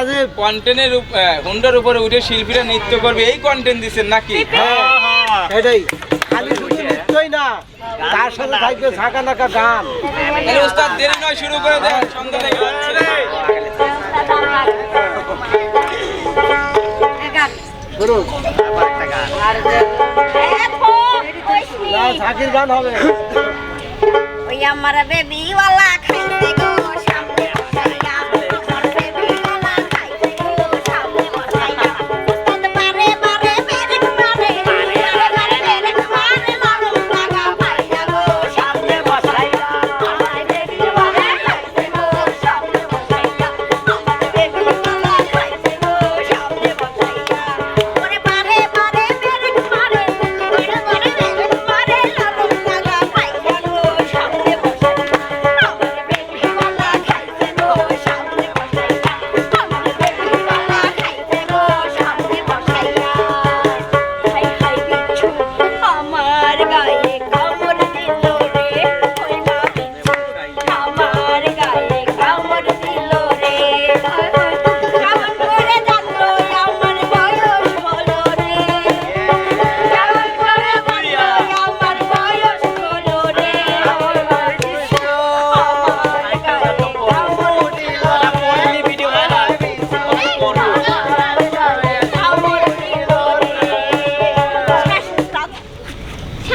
আছে। কন্টেন্টের হুন্ডার উপরে উঠে শিল্পীরা নৃত্য করবে এই কন্টেন্ট দিচ্ছেন নাকি? হ্যাঁ, হ্যাঁ, হ্যাঁ। এটাই। খালি শুধু আচ্ছা। নৃত্যই না। তার সাথে থাকবে ঝাঁকা নাকা গান উস্তাদ দেরি নয় শুরু করে দেন। সন্ধ্যা থেকে গান হবে। ওই আমার বেবিওয়ালা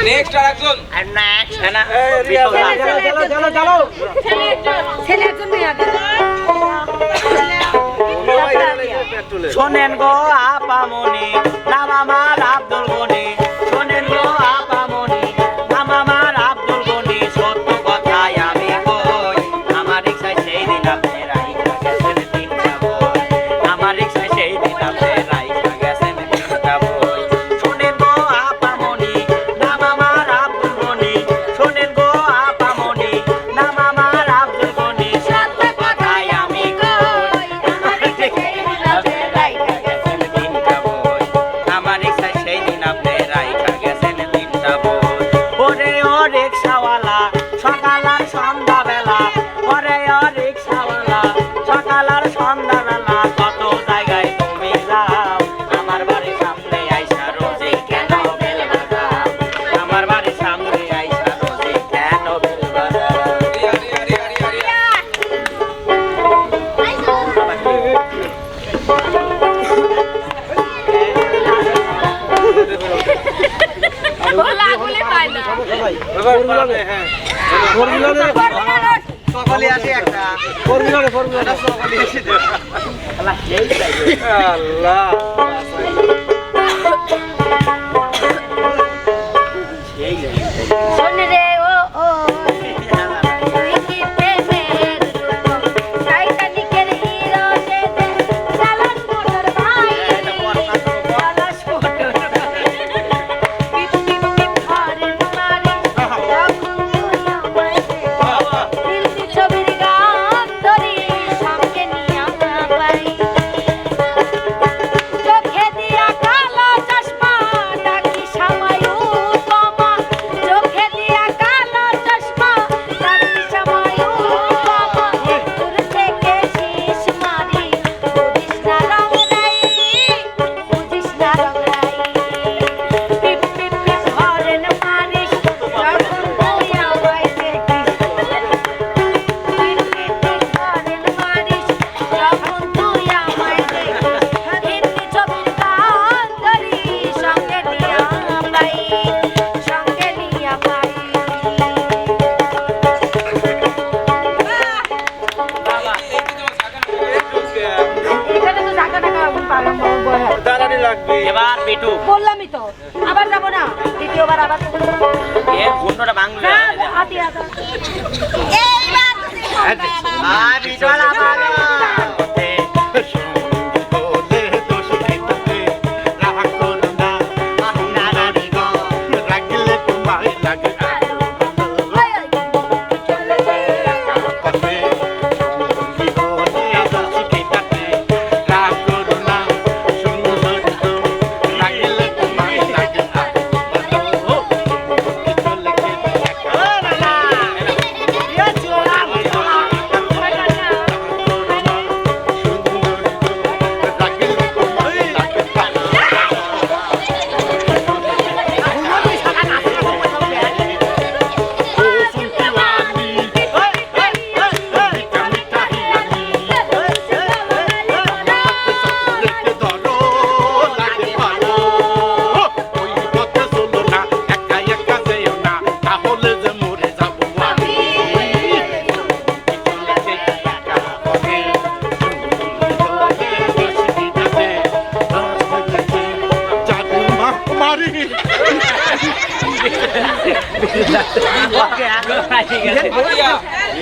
নেক্সট আর একজন আর নেক্সট না চলো চলো চলো ছেলে একজন মেয়ে শোনেন গো আপামনি নাম আমার আব্দুল গনি শোনেন গো আপ সকাল আর সন্ধ্যাবেলা ওরে ও রিক্সাওয়ালা। সকাল আর সন্ধ্যাবেলা কত জায়গায় তুমি যাও? আমার বাড়ির সামনে আইসা রোজে সকলে আছে একটা। ফর্মুলা ফর্মুলা সকলে আছে আল্লাহ। 抓床了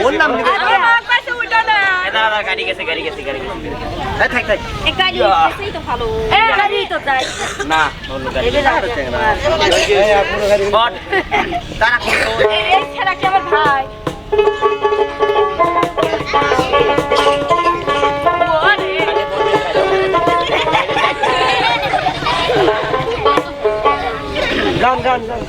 ওর নাম নিবে গাড়ি গেছে গাড়ি গেছে গাড়ি গেছে থাক থাক। গাড়ি গেছেই তো ভালো। গাড়ি তো তাই না অন্য গাড়ি বট তারা কোন এই ছেলে কি আমার ভাই? গান গান গান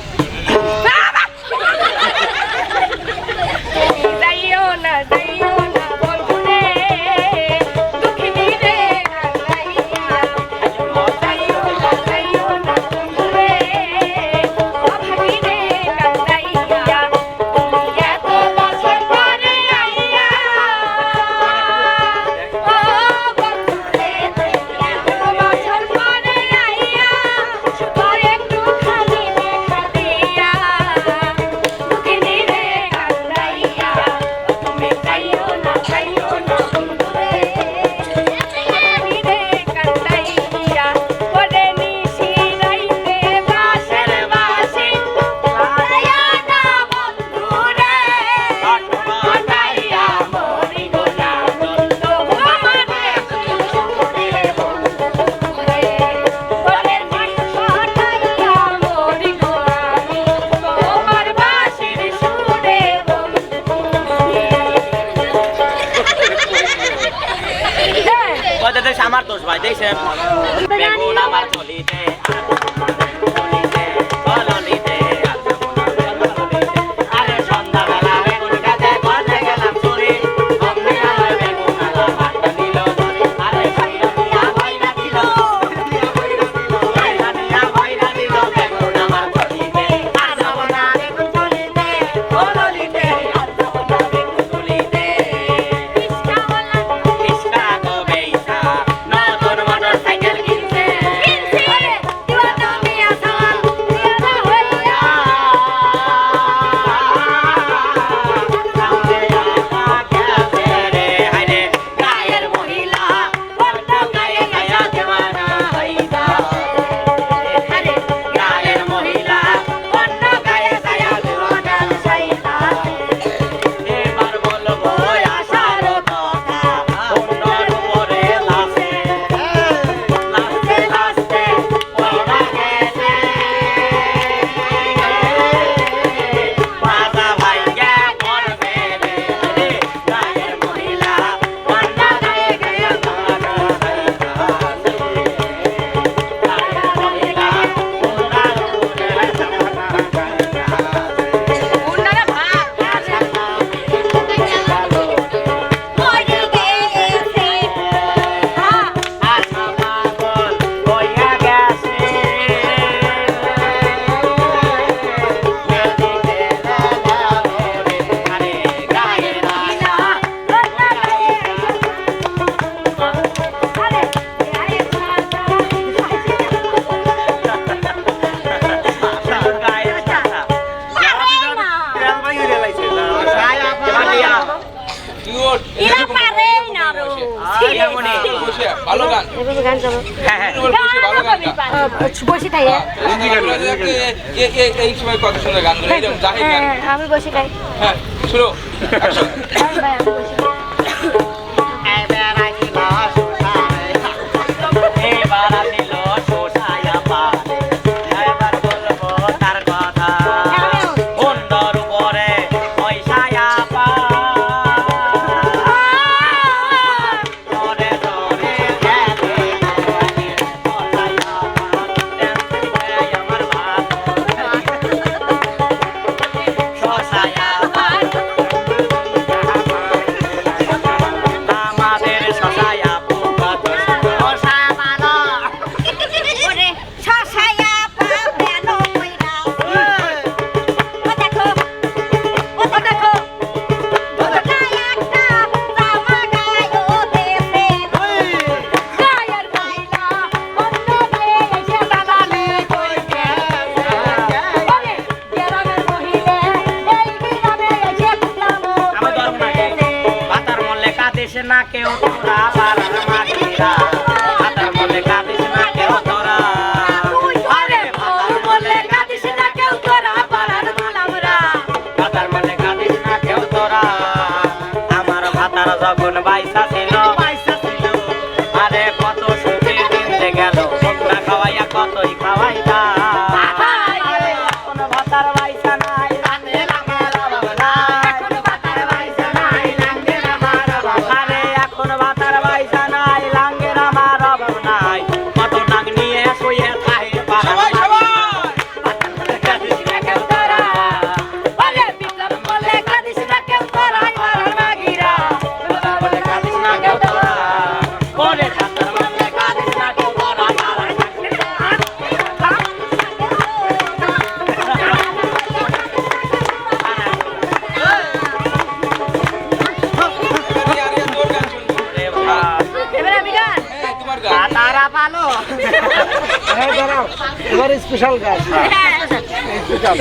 বেগুন আমার চলিতে বসে খাই হ্যাঁ। এই সময় কত সুন্দর গান হ্যাঁ, হ্যাঁ, আমি বসে খাই। হ্যাঁ শুনো। যখন বাইসা ছিল বাইসা ছিল। আরে কত সুখে দিন গেল। খাওয়াইয়া কতই স্পেশাল গাছ। স্পেশাল।